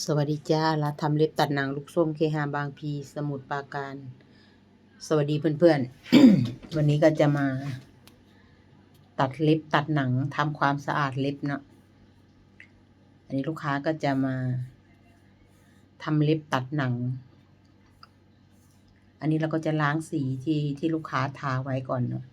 สวัสดีจ้าร้านทำเล็บตัดหนังลูกส้มเคหาบางพี สมุทรปราการ สวัสดีเพื่อนๆ วันนี้ก็จะมา ตัดเล็บตัดหนังทำความสะอาดเล็บเนาะอันนี้ลูกค้าก็จะมาทำเล็บตัดหนัง อันนี้เราก็จะล้างสีที่ที่ลูกค้าทาไว้ก่อนเนาะ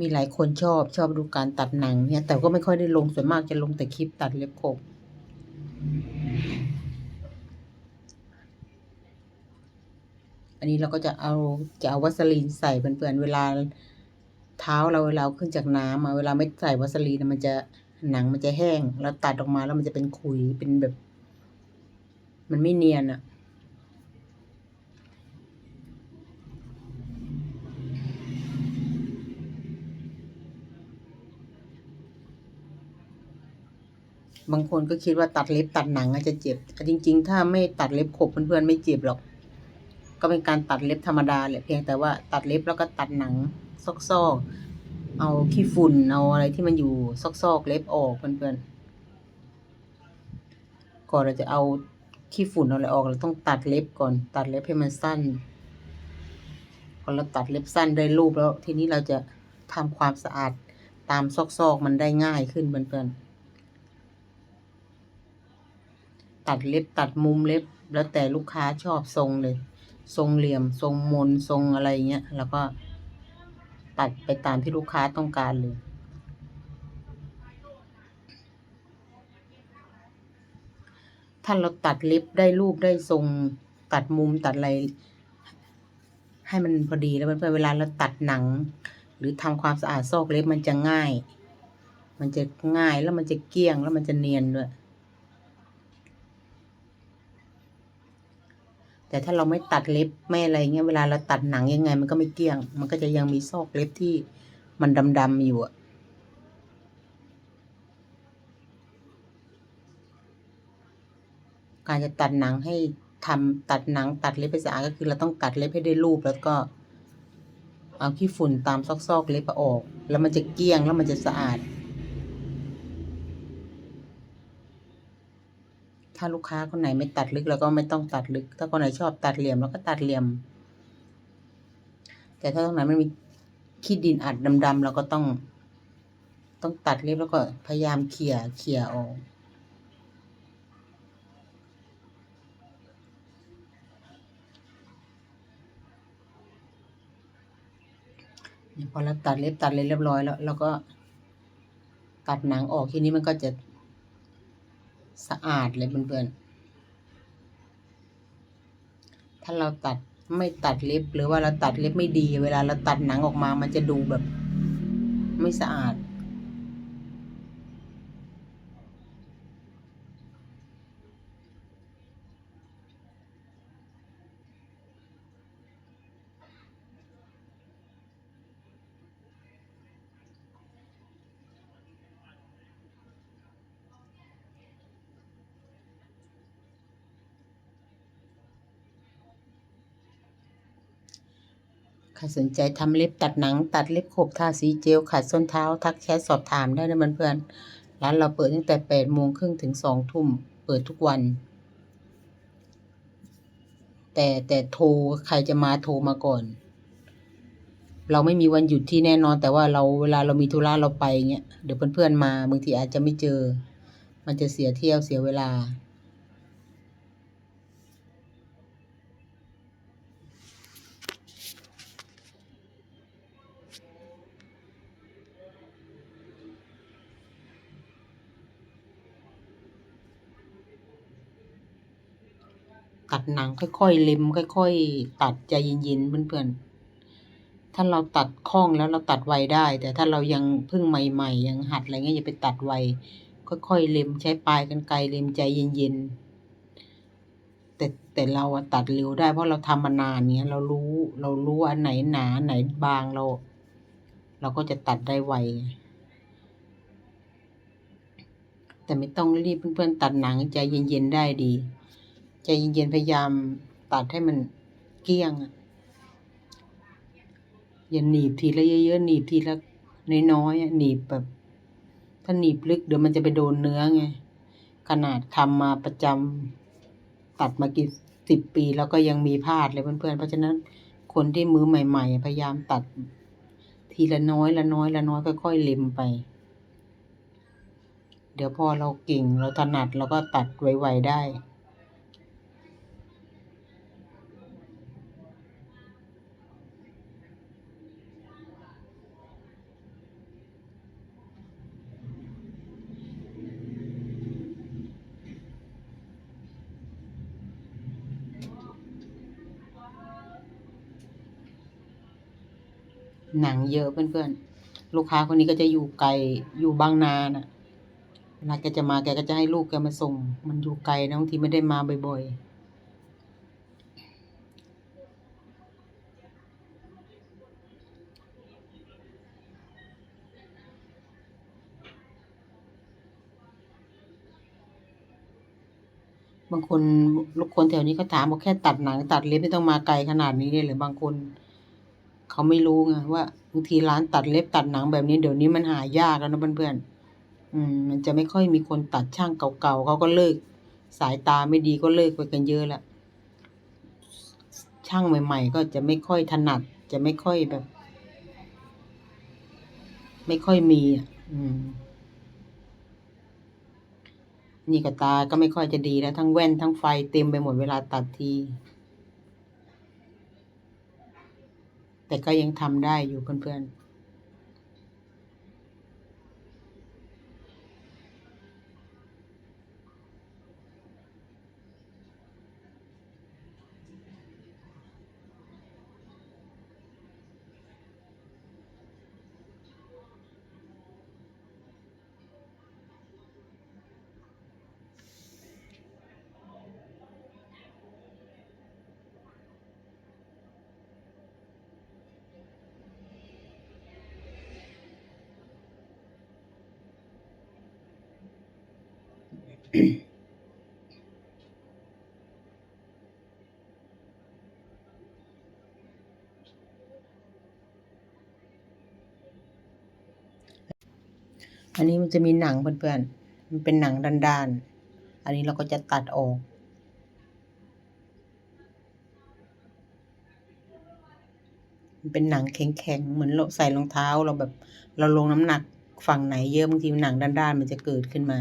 มีหลายคนชอบชอบดูการตัดหนังเนี่ยแต่ก็ไม่ค่อยได้ลงส่วนมากจะลงแต่คลิปตัดเล็บขบอันนี้เราก็จะเอาจะเอาวัสลีนใส่เพื่อนๆเวลาเท้าเราเวลาเอาขึ้นจากน้ำมาเวลาไม่ใส่วัสลีนมันจะหนังมันจะแห้ง แล้วตัดออกมาแล้วมันจะเป็นขุยเป็นแบบ มันไม่เนียนอะ บางคนก็คิดว่าตัดเล็บตัดหนังอาจจะเจ็บแต่จริง ๆ ถ้าไม่ตัดเล็บขบเพื่อนๆไม่เจ็บหรอก ก็เป็นการตัดเล็บธรรมดาแหละเพียงแต่ว่าตัดเล็บแล้วก็ตัดหนังซอกๆเอาขี้ฝุ่นเอาอะไรที่มันอยู่ซอกๆเล็บออกเพื่อนๆก่อนเราจะเอาขี้ฝุ่นเอาอะไรออกเราต้องตัดเล็บก่อน ตัดเล็บให้มันสั้นพอเราตัดเล็บสั้นได้รูปแล้ว ทีนี้เราจะทำความสะอาดตามซอกๆมันได้ง่ายขึ้นเพื่อนๆ ตัดเล็บตัดมุมเล็บ แล้วแต่ลูกค้าชอบทรงเลย ทรงเหลี่ยมทรงมนทรงอะไรเงี้ยแล้วก็ตัดไปตามที่ลูกค้าต้องการเลย ถ้าเราตัดเล็บได้รูปได้ทรงตัดมุมตัดอะไร ให้มันพอดีแล้วเพื่อนเวลาเราตัดหนัง หรือทำความสะอาดซอกเล็บมันจะง่าย มันจะง่ายแล้วมันจะเกลี้ยงแล้วมันจะเนียนด้วย แต่ถ้าเราไม่ตัดเล็บไม่อะไรเงี้ยเวลาเราตัดหนังยังไง มันก็ไม่เกลี้ยง มันก็จะยังมีซอกเล็บที่มันดำๆอยู่อะการจะตัดหนังให้ทำตัดหนังตัดเล็บให้สะอาดก็คือเราต้องตัดเล็บให้ได้รูปแล้วก็ เอาขี้ฝุ่นตามซอกๆเล็บออก แล้วมันจะเกลี้ยงแล้วมันจะสะอาด ถ้าลูกค้าคนไหนไม่ตัดลึกเราก็ไม่ต้องตัดลึก ถ้าคนไหนชอบตัดเหลี่ยมเราก็ตัดเหลี่ยม แต่ถ้าตรงไหนมันมีขี้ดินอัดดำๆเราก็ต้อง ต้องตัดเล็บแล้วก็พยายามเขี่ยเขี่ยออกพอเราตัดเล็บตัดเลยเรียบร้อยแล้วเราก็ตัดหนังออกทีนี้มันก็จะ สะอาดเลยเพื่อนๆ ถ้าเราตัดไม่ตัดเล็บหรือว่าเราตัดเล็บไม่ดี เวลาเราตัดหนังออกมามันจะดูแบบ ไม่สะอาด ใครสนใจทำเล็บตัดหนัง ตัดเล็บขบทาสีเจลขัดส้นเท้า ทักแชทสอบถามได้นะเพื่อนๆร้านเราเปิดตั้งแต่แปดโมงครึ่งถึงสองทุ่มเปิดทุกวัน แต่แต่โทรใครจะมาโทรมาก่อน เราไม่มีวันหยุดที่แน่นอน แต่ว่าเราเวลาเรามีธุระเราไปเงี้ยเดี๋ยวเพื่อนๆมาบางทีอาจจะไม่เจอ มันจะเสียเที่ยวเสียเวลา ตัดหนังค่อยๆเล็มค่อย ๆ ตัดใจเย็นๆเพื่อนๆ ถ้าเราตัดคล่องแล้วเราตัดไวได้ แต่ถ้าเรายังเพิ่งใหม่ ๆ ยังหัดอะไรเงี้ยอย่าไปตัดไวค่อยๆเล็มใช้ปลายกันไกรเล็มใจเย็นๆแต่แต่เราตัดเร็วได้เพราะเราทำมานานเนี้ยเรารู้เรารู้อันไหนหนาอันไหนบางเรา เราก็จะตัดได้ไวแต่ไม่ต้องรีบเพื่อนๆตัดหนังใจเย็นๆได้ดี ใจเย็นๆพยายามตัดให้มันเกี้ยงอย่าหนีบทีละเยอะๆหนีบทีละน้อยๆหนีบแบบ ถ้าหนีบลึกเดี๋ยวมันจะไปโดนเนื้อไง ขนาดทำมาประจำตัดมากี่สิบปีแล้วก็ยังมีพลาดเลยเพื่อนๆ เพราะฉะนั้นคนที่มือใหม่ ๆ พยายามตัด ทีละน้อยละน้อยละน้อยค่อยๆเล็มไป เดี๋ยวพอเราเก่งเราถนัดเราก็ตัดไวๆได้ หนังเยอะเพื่อนๆ ลูกค้าคนนี้ก็จะอยู่ไกลอยู่บางนาน่ะเวลาแกจะมาแกก็จะให้ลูกแกมาส่ง มันอยู่ไกลนะบางทีไม่ได้มาบ่อยๆบางคนลูกคนแถวนี้เขาถามบอกแค่ตัดหนังตัดเล็บไม่ต้องมาไกลขนาดนี้เลยหรือบางคน เขาไม่รู้ไงว่าบางทีร้านตัดเล็บตัดหนังแบบนี้เดี๋ยวนี้มันหายากแล้วนะเพื่อนๆอืมมันจะไม่ค่อยมีคนตัดช่างเก่าๆเขาก็เลิก สายตาไม่ดีก็เลิกไปกันเยอะล้วช่างใหม่ ๆ ก็จะไม่ค่อยถนัด จะไม่ค่อยแบบ ไม่ค่อยมีอะ อืมนี่กับตาก็ไม่ค่อยจะดีแล้วทั้งแว่นทั้งไฟเต็มไปหมดเวลาตัดที แต่ก็ยังทำได้อยู่เพื่อนๆ อันนี้มันจะมีหนังเพื่อนๆ มันเป็นหนังด้านๆ อันนี้เราก็จะตัดออก มันเป็นหนังแข็งๆ เหมือนเราใส่รองเท้าเราแบบ เราลงน้ำหนักฝั่งไหนเยอะบางทีหนังด้านๆ มันจะเกิดขึ้นมา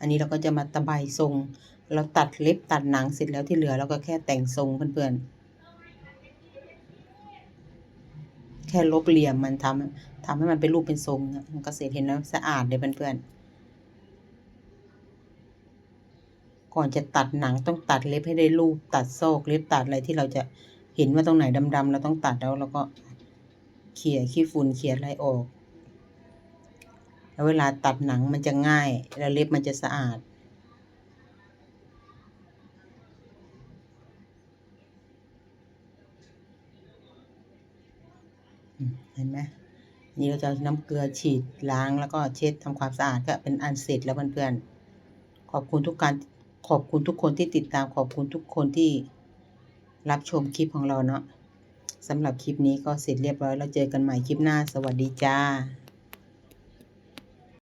อันนี้เราก็จะมาตะไบทรง เราตัดเล็บตัดหนังเสร็จแล้วที่เหลือเราก็แค่แต่งทรงเพื่อนๆ แค่ลบเหลี่ยมมันทำทำให้มันเป็นรูปเป็นทรงมันก็เสร็จเห็นแล้วสะอาดเลยเพื่อนๆ ก่อนจะตัดหนังต้องตัดเล็บให้ได้รูปตัดโซกเล็บตัดอะไรที่เราจะ เห็นว่าตรงไหนดำๆเราต้องตัดแล้วเราก็เขี่ยขี้ฝุ่นเขี่ยอะไรออก แล้วเวลาตัดหนังมันจะง่าย แล้วเล็บมันจะสะอาด เห็นไหมนี่เราจะน้ำเกลือฉีดล้างแล้วก็เช็ดทำความสะอาดก็เป็นอันเสร็จแล้วเพื่อนๆขอบคุณทุกการขอบคุณทุกคนที่ติดตามขอบคุณทุกคนที่ รับชมคลิปของเราเนาะสำหรับคลิปนี้ก็เสร็จเรียบร้อย แล้วเจอกันใหม่คลิปหน้า สวัสดีจ้า